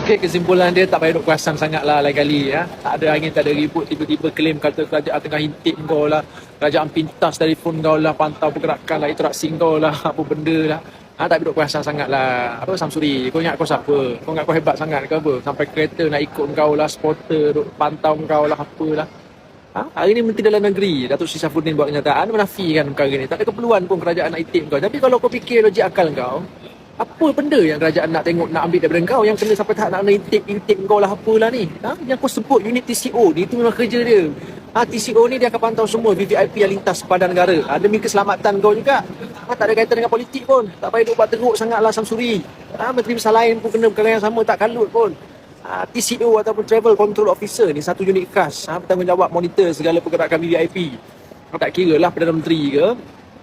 Okey, kesimpulan dia tak payah duk perasan sangat lah lain kali ya. Tak ada angin, tak ada ribut, tiba-tiba klaim kata kerajaan tengah intip kau lah. Kerajaan pintas telefon kau lah, pantau pergerakan lah, interaksi kau lah, apa benda lah. Ha, tak payah duk perasan sangat lah. Apa Samsuri, kau ingat kau siapa? Kau ingat kau hebat sangat ke apa? Sampai kereta nak ikut kau lah, spotter, duk pantau kau lah, apalah. Ha? Hari ni Menteri Dalam Negeri Datuk Sri Safuddin buat kenyataan menafikan perkara ni. Tak ada keperluan pun kerajaan nak intip kau. Tapi kalau kau fikir logik akal kau, apa benda yang kerajaan nak tengok nak ambil daripada kau yang kena sampai tahap nak intip intip kau lah apalah ni? Ha? yang kau sebut unit TCO ni itu memang kerja dia. Ha, TCO ni dia akan pantau semua VVIP yang lintas sepadan negara. Ha, demi keselamatan kau juga. Ha, tak ada kaitan dengan politik pun. Tak payah duk buat teruk sangat lah Samsuri. Ha, Menteri Besar lain pun kena perkara yang sama tak kalut pun. Ha, TCO ataupun Travel Control Officer ni satu unit khas. Ha, bertanggungjawab monitor segala pergerakan VVIP ha, tak kira lah Perdana Menteri ke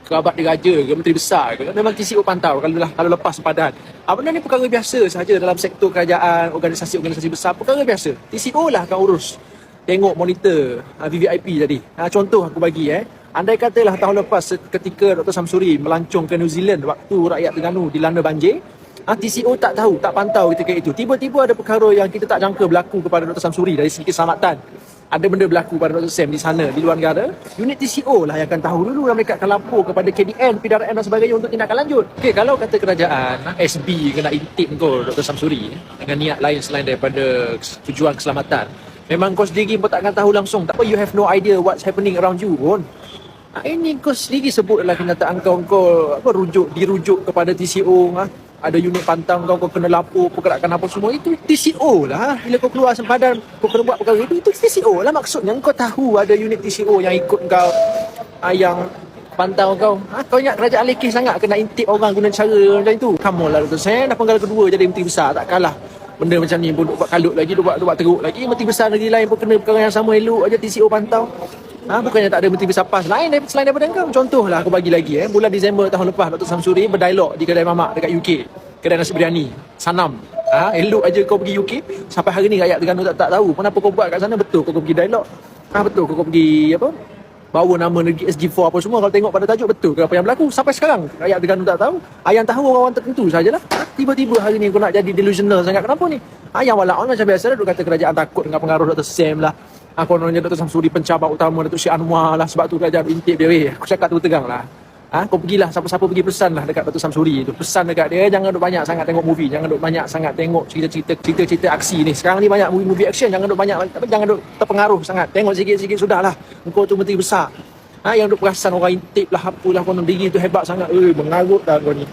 kerabat diraja ke menteri besar ke memang TCO pantau kalau lah kalau lepas sempadan ah, benda ni perkara biasa sahaja dalam sektor kerajaan organisasi-organisasi besar perkara biasa TCO lah akan urus tengok monitor ah, VVIP tadi ah, contoh aku bagi eh andai katalah tahun lepas ketika Dr. Samsuri melancong ke New Zealand waktu rakyat Terengganu dilanda banjir Ah, TCO tak tahu, tak pantau ketika itu. Tiba-tiba ada perkara yang kita tak jangka berlaku kepada Dr. Samsuri dari segi keselamatan ada benda berlaku pada Dr. Sam di sana, di luar negara, unit TCO lah yang akan tahu dulu dan mereka akan lapor kepada KDN, PDRM dan sebagainya untuk tindakan lanjut. Okey, kalau kata kerajaan, SB kena intip kau Dr. Samsuri dengan niat lain selain daripada tujuan keselamatan, memang kau sendiri pun tak akan tahu langsung. Tak apa, you have no idea what's happening around you pun. Ha, ini kau sendiri sebut adalah kenyataan kau, kau apa, rujuk, dirujuk kepada TCO. Ha? Ada unit pantang kau, kau kena lapor pergerakan apa semua itu TCO lah bila kau keluar sempadan kau kena buat perkara itu itu TCO lah. Maksudnya kau tahu ada unit TCO yang ikut kau ah, yang pantau kau. Ha? kau ingat kerajaan lekeh sangat kena intip orang guna cara macam itu? On lah Dr. Sen dah penggal kedua jadi menteri besar tak kalah. Benda macam ni pun buat kalut lagi buat buat teruk lagi. Menteri besar negeri lain pun kena perkara yang sama elok aja TCO pantau Ha, bukannya tak ada menteri besar PAS lain selain daripada kau. Contohlah aku bagi lagi eh. Bulan Disember tahun lepas Dr. Samsuri berdialog di kedai mamak dekat UK. Kedai nasi biryani. Sanam. Ha, elok aja kau pergi UK. Sampai hari ni rakyat Terengganu tak, tak tahu. Kenapa kau buat kat sana betul kau, kau pergi dialog. Ha, betul kau, kau pergi apa? Bawa nama negeri SG4 apa semua. Kalau tengok pada tajuk betul ke apa yang berlaku. Sampai sekarang rakyat Terengganu tak tahu. Ha, yang tahu orang-orang tertentu sajalah. Ha, tiba-tiba hari ni kau nak jadi delusional sangat. Kenapa ni? Ha, yang walaupun macam biasa duk kata kerajaan takut dengan pengaruh Dr. Sam lah. Ha, kononnya Dr. Samsuri pencabar utama Datuk Syed Anwar lah sebab tu kerajaan intip dia weh. Aku cakap tu tegang lah. Ha, kau pergilah siapa-siapa pergi pesan lah dekat Datuk Samsuri tu. Pesan dekat dia jangan duk banyak sangat tengok movie, jangan duk banyak sangat tengok cerita-cerita cerita-cerita aksi ni. Sekarang ni banyak movie-movie action, jangan duk banyak jangan duk terpengaruh sangat. Tengok sikit-sikit sudahlah. Engkau tu menteri besar. Ha, yang duk perasan orang intip lah apalah konon diri tu hebat sangat. Eh, mengarut dah kau ni.